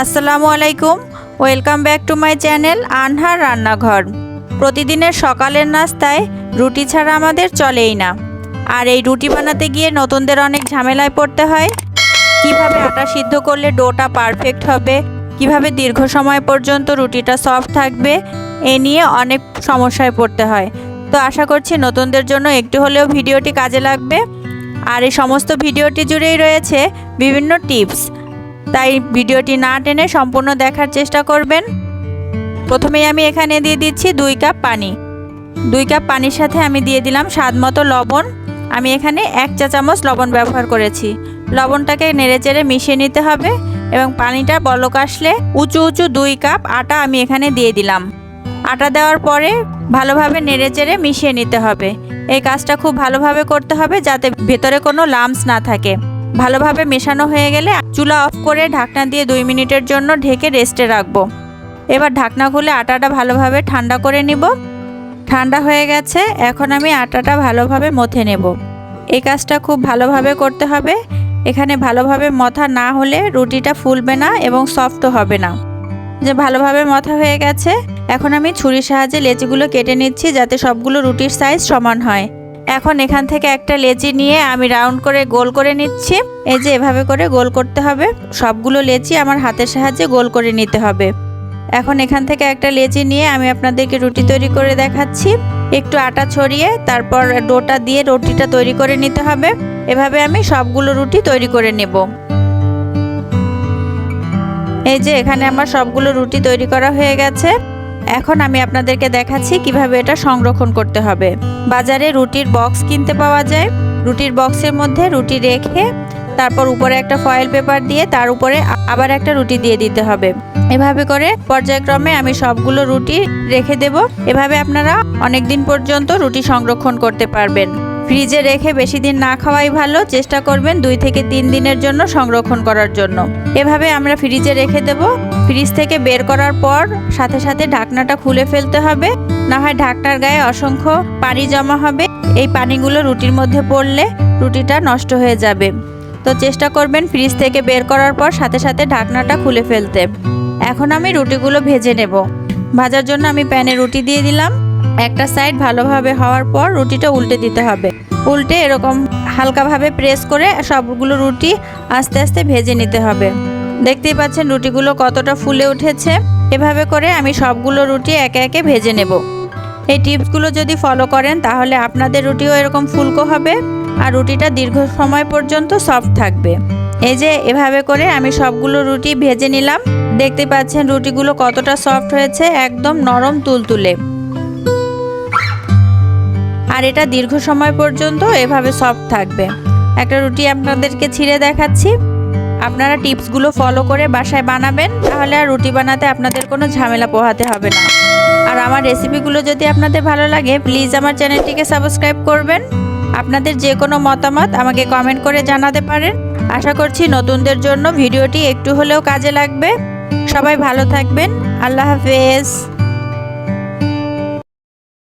আসসালামু আলাইকুম। Welcome back to my channel Anhar রান্নাঘর। প্রতিদিনের সকালের নাস্তায় রুটি ছাড়া আমাদের চলেই না। আর এই রুটি বানাতে গিয়ে নতুনদের অনেক ঝামেলায় পড়তে হয়। কীভাবে আটা সিদ্ধ করলে ডোটা পারফেক্ট হবে, কীভাবে দীর্ঘ সময় পর্যন্ত রুটিটা সফট থাকবে, এ নিয়ে অনেক সমস্যায় পড়তে হয়। তো আশা করছি নতুনদের জন্য একটু হলেও ভিডিওটি কাজে লাগবে। আর এই সমস্ত ভিডিওটি জুড়েই রয়েছে বিভিন্ন টিপস। তাই ভিডিওটি না টেনে সম্পূর্ণ দেখার চেষ্টা করবেন। প্রথমেই আমি এখানে দিয়ে দিচ্ছি দুই কাপ পানি। দুই কাপ পানির সাথে আমি দিয়ে দিলাম স্বাদ মতো লবণ। আমি এখানে এক চা চামচ লবণ ব্যবহার করেছি। লবণটাকে নেড়েচেড়ে মিশিয়ে নিতে হবে এবং পানিটা বলক আসলে উঁচু উঁচু দুই কাপ আটা আমি এখানে দিয়ে দিলাম। আটা দেওয়ার পরে ভালোভাবে নেড়েচেড়ে মিশিয়ে নিতে হবে। এই কাজটা খুব ভালোভাবে করতে হবে যাতে ভেতরে কোনো লামস না থাকে। ভালোভাবে মেশানো হয়ে গেলে চুলা অফ করে ঢাকনা দিয়ে দুই মিনিটের জন্য ঢেকে রেস্টে রাখব। এবার ঢাকনা খুলে আটাটা ভালোভাবে ঠান্ডা করে নিব। ঠান্ডা হয়ে গেছে, এখন আমি আটাটা ভালোভাবে মথে নেব। এই কাজটা খুব ভালোভাবে করতে হবে। এখানে ভালোভাবে মথা না হলে রুটিটা ফুলবে না এবং সফটও হবে না। যে ভালোভাবে মথা হয়ে গেছে, এখন আমি ছুরির সাহায্যে লেচিগুলো কেটে নিচ্ছি যাতে সবগুলো রুটির সাইজ সমান হয়। এখন এখান থেকে একটা লেচি নিয়ে আমি রাউন্ড করে গোল করে নিচ্ছি। এই যে এভাবে করে গোল করতে হবে। সবগুলো লেচি আমার হাতের সাহায্যে গোল করে নিতে হবে। এখন এখান থেকে একটা লেচি নিয়ে আমি আপনাদেরকে রুটি তৈরি করে দেখাচ্ছি। একটু আটা ছড়িয়ে তারপর ডোটা দিয়ে রুটিটা তৈরি করে নিতে হবে। এভাবে আমি সবগুলো রুটি তৈরি করে নেব। এই যে এখানে আমার সবগুলো রুটি তৈরি করা হয়ে গেছে। এখন আমি আপনাদেরকে দেখাচ্ছি কীভাবে এটা সংরক্ষণ করতে হবে। বাজারে রুটির বক্স কিনতে পাওয়া যায়। রুটির বক্সের মধ্যে রুটি রেখে তারপর উপরে একটা ফয়েল পেপার দিয়ে তার উপরে আবার একটা রুটি দিয়ে দিতে হবে। এভাবে করে পর্যায়ক্রমে আমি সবগুলো রুটি রেখে দেব। এভাবে আপনারা অনেক দিন পর্যন্ত রুটি সংরক্ষণ করতে পারবেন। ফ্রিজে রেখে বেশি দিন না খাওয়াই ভালো। চেষ্টা করবেন দুই থেকে তিন দিনের জন্য সংরক্ষণ করার জন্য। এভাবে আমরা ফ্রিজে রেখে দেব। ফ্রিজ থেকে বের করার পর সাথে সাথে ঢাকনাটা খুলে ফেলতে হবে। না হয় ঢাকনার গায়ে অসংখ্য পানি জমা হবে। এই পানিগুলো রুটির মধ্যে পড়লে রুটিটা নষ্ট হয়ে যাবে। তো চেষ্টা করবেন ফ্রিজ থেকে বের করার পর সাথে সাথে ঢাকনাটা খুলে ফেলতে। এখন আমি রুটিগুলো ভেজে নেব। ভাজার জন্য আমি প্যানে রুটি দিয়ে দিলাম। একটা সাইড ভালোভাবে হওয়ার পর রুটিটা উল্টে দিতে হবে। উল্টে এরকম হালকাভাবে প্রেস করে সবগুলো রুটি আস্তে আস্তে ভেজে নিতে হবে। দেখতেই পাচ্ছেন রুটিগুলো কতটা ফুলে উঠেছে। এভাবে করে আমি সবগুলো রুটি একে একে ভেজে নেব। এই টিপসগুলো যদি ফলো করেন তাহলে আপনাদের রুটিও এরকম ফুলকো হবে আর রুটিটা দীর্ঘ সময় পর্যন্ত সফট থাকবে। এই যে এভাবে করে আমি সবগুলো রুটি ভেজে নিলাম। দেখতে পাচ্ছেন রুটিগুলো কতটা সফট হয়েছে, একদম নরম তুলতুলে। আর এটা দীর্ঘ সময় পর্যন্ত এভাবে সফট থাকবে। একটা রুটি আপনাদেরকে ছিঁড়ে দেখাচ্ছি। আপনারা টিপসগুলো ফলো করে বাসায় বানাবেন, তাহলে আর রুটি বানাতে আপনাদের কোনো ঝামেলা পোহাতে হবে না। আর আমার রেসিপিগুলো যদি আপনাদের ভালো লাগে প্লিজ আমার চ্যানেলটিকে সাবস্ক্রাইব করবেন। আপনাদের যে কোনো মতামত আমাকে কমেন্ট করে জানাতে পারেন। আশা করছি নতুনদের জন্য ভিডিওটি একটু হলেও কাজে লাগবে। সবাই ভালো থাকবেন। আল্লাহ হাফেজ।